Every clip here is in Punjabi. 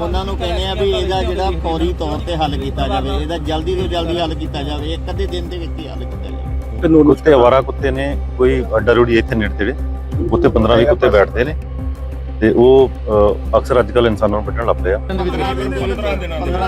ਉਹਨਾਂ ਨੂੰ ਕਹਿੰਦੇ ਆ ਵੀ ਇਹਦਾ ਜਿਹੜਾ ਫੌਰੀ ਤੌਰ ਤੇ ਹੱਲ ਕੀਤਾ ਜਾਵੇ ਇਹਦਾ ਜਲਦੀ ਤੋਂ ਜਲਦੀ ਹੱਲ ਕੀਤਾ ਜਾਵੇ ਇੱਕ ਅੱਧੇ ਦਿਨ ਦੇ ਵਿੱਚ ਹੀ ਹੱਲ ਕੀਤਾ ਜਾਵੇ। ਕਾਨੂੰਨ ਕੁੱਤੇ ਅਵਾਰਾ ਕੁੱਤੇ ਨੇ ਕੋਈ ਅੱਡਾ ਰੋੜੀ ਇੱਥੇ ਨੇੜੇ ਤੇੜੇ ਉੱਥੇ 15 20 ਕੁੱਤੇ ਬੈਠਦੇ ਨੇ। ਤੇ ਉਹ ਅਕਸਰ ਅੱਜ ਕੱਲ ਇਨਸਾਨਾਂ ਨੂੰ ਵੱਢਣ ਲੱਗ ਪਏ ਆ। 15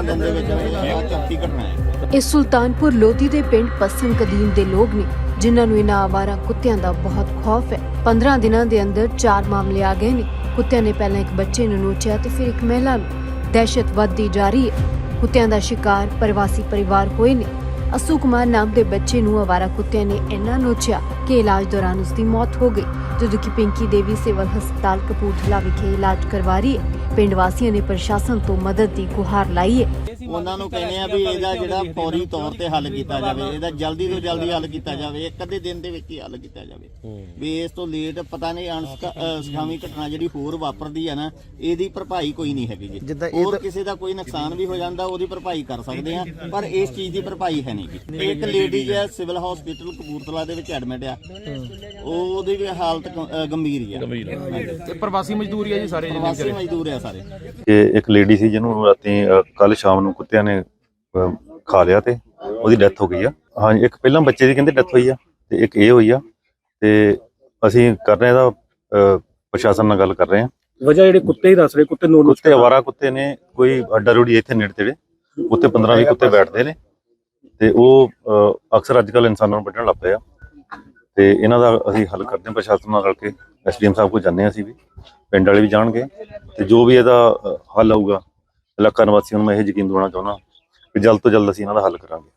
ਦਿਨ ਦੇ ਵਿੱਚ ਇਹ ਚੌਥੀ ਘਟਨਾ ਹੈ ਇਹ ਸੁਲਤਾਨਪੁਰ ਲੋਧੀ ਦੇ ਪਿੰਡ ਪੱਸਨ ਕਦੀਮ ਦੇ ਲੋਕ ਨੇ ਜਿਨ੍ਹਾਂ ਨੂੰ ਇਹਨਾਂ ਆਵਾਰਾ ਕੁੱਤਿਆਂ ਦਾ ਬਹੁਤ ਖੌਫ ਹੈ। 15 ਦਿਨਾਂ ਦੇ ਅੰਦਰ ਚਾਰ ਮਾਮਲੇ ਆ ਗਏ ਨੇ। ਕੁੱਤਿਆਂ ਨੇ ਪਹਿਲਾਂ ਇੱਕ ਬੱਚੇ ਨੂੰ ਨੋਚਿਆ ਤੇ ਫਿਰ ਇੱਕ ਮਹਿਲਾ ਨੂੰ। ਦਹਿਸ਼ਤ ਵੱਧਦੀ ਜਾ ਰਹੀ ਹੈ ਕੁੱਤਿਆਂ ਦਾ ਸ਼ਿਕਾਰ ਪ੍ਰਵਾਸੀ ਪਰਿਵਾਰ ਹੋਏ ਨੇ ਅਸੂ ਕੁਮਾਰ ਨਾਮ ਦੇ ਬੱਚੇ ਨੂੰ ਆਵਾਰਾ ਕੁੱਤਿਆਂ ਨੇ ਇੰਨਾ ਨੋਚਿਆ ਕਿ ਇਲਾਜ ਦੌਰਾਨ ਉਸ ਦੀ ਮੌਤ ਹੋ ਗਈ ਜਦੋਂ ਕਿ ਪਿੰਕੀ ਦੇਵੀ ਸਿਵਲ ਹਸਪਤਾਲ ਕਪੂਰਥਲਾ ਵਿਖੇ ਇਲਾਜ ਕਰਵਾ ਰਹੀ ਹੈ ਪਿੰਡ ਵਾਸੀਆਂ ਨੇ ਪ੍ਰਸ਼ਾਸਨ ਤੋਂ ਮਦਦ ਦੀ ਗੁਹਾਰ ਲਾਈ ਹੈ। ਉਹਨਾਂ ਨੂੰ ਕਹਿੰਦੇ ਆ ਵੀ ਇਹਦਾ ਜਿਹੜਾ ਫੌਰੀ ਤੌਰ ਤੇ ਹੱਲ ਕੀਤਾ ਜਾਵੇ ਇਹਦਾ ਜਲਦੀ ਤੋਂ ਜਲਦੀ ਹੱਲ ਕੀਤਾ ਜਾਵੇ ਇੱਕ ਅੱਧੇ ਦਿਨ ਦੇ ਵਿੱਚ ਹੀ ਹੱਲ ਕੀਤਾ ਜਾਵੇ। ਵੀ ਇਸ ਤੋਂ ਲੇਟ ਪਤਾ ਨਹੀਂ ਅਣਸਖਾਵੀ ਘਟਨਾ ਜਿਹੜੀ ਹੋਰ ਵਾਪਰਦੀ ਆ ਨਾ ਇਹਦੀ ਭਰਪਾਈ ਕੋਈ ਨਹੀਂ ਹੈਗੀ ਜੀ। ਹੋਰ ਕਿਸੇ ਦਾ ਕੋਈ ਨੁਕਸਾਨ ਵੀ ਹੋ ਜਾਂਦਾ ਉਹਦੀ ਭਰਪਾਈ ਕਰ ਸਕਦੇ ਆ ਪਰ ਇਸ ਚੀਜ਼ ਦੀ ਭਰਪਾਈ ਹੈ ਨਹੀਂ ਗੀ ਇੱਕ ਲੇਡੀ ਹੈ ਸਿਵਲ ਹਸਪੀਟਲ ਕਪੂਰਥਲਾ ਦੇ ਵਿੱਚ ਐਡਮਿਟ ਆ ਉਹਦੀ ਵੀ ਹਾਲਤ ਗੰਭੀਰ ਹੀ ਤੇ ਪ੍ਰਵਾਸੀ ਮਜ਼ਦੂਰੀ ਆ ਜੀ ਸਾਰੇ ਪ੍ਰਵਾਸੀ ਮਜ਼ਦੂਰ ਆ ਸਾਰੇ? ਕਿ ਇੱਕ ਲੇਡੀ ਸੀ ਜਿਹਨੂੰ ਰਾਤੀ ਕੱਲ ਸ਼ਾਮ ਨੂੰ ਕੁੱਤਿਆਂ ਨੇ ਖਾ ਲਿਆ ਤੇ ਉਹਦੀ ਡੈਥ ਹੋ ਗਈ ਆ। ਹਾਂ ਇੱਕ ਪਹਿਲਾਂ ਬੱਚੇ ਦੀ ਕਹਿੰਦੇ ਡੈਥ ਹੋਈ ਆ ਤੇ ਇੱਕ ਇਹ ਹੋਈ ਆ ਤੇ ਅਸੀਂ ਕਰ ਰਹੇ ਅ, ਪ੍ਰਸ਼ਾਸਨ ਨਾਲ ਗੱਲ ਕਰ ਰਹੇ ਆ। ਵਜ੍ਹਾ ਜਿਹੜੇ ਕੁੱਤੇ ਹੀ ਦੱਸ ਰਹੇ ਕੁੱਤੇ ਨੂੰ ਕੁੱਤੇ ਅਵਾਰਾ ਕੁੱਤੇ ਨੇ ਕੋਈ ਅੱਡਾ ਰੋੜੀ ਇੱਥੇ ਨੇੜੇ ਤੇੜੇ ਉੱਥੇ 15 20 ਕੁੱਤੇ ਬੈਠਦੇ ਨੇ ਤੇ ਉਹ ਅਕਸਰ ਅੱਜ ਕੱਲ ਇਨਸਾਨਾਂ ਨੂੰ ਵੱਢਣ ਲੱਗ ਪਏ ਆ। ਤੇ ਇਹਨਾਂ ਦਾ ਅਸੀਂ ਹੱਲ ਕਰਦੇ ਹਾਂ ਪ੍ਰਸ਼ਾਸਨ ਨਾਲ ਰਲ ਕੇ ਐਸਡੀਐਮ ਸਾਹਿਬ ਕੋਲ ਜਾਂਦੇ ਹਾਂ ਅਸੀਂ ਵੀ ਪਿੰਡ ਵਾਲੇ ਵੀ ਜਾਣਗੇ। ਤੇ ਜੋ ਵੀ ਇਹਦਾ ਅ, ਹੱਲ ਆਊਗਾ ਇਲਾਕਾ ਨਿਵਾਸੀਆਂ ਨੂੰ ਮੈਂ ਇਹ ਯਕੀਨ ਦਿਵਾਉਣਾ ਚਾਹੁੰਦਾ ਕਿ ਜਲਦ ਤੋਂ ਜਲਦ ਅਸੀਂ ਇਹਨਾਂ ਦਾ ਹੱਲ ਕਰਾਂਗੇ।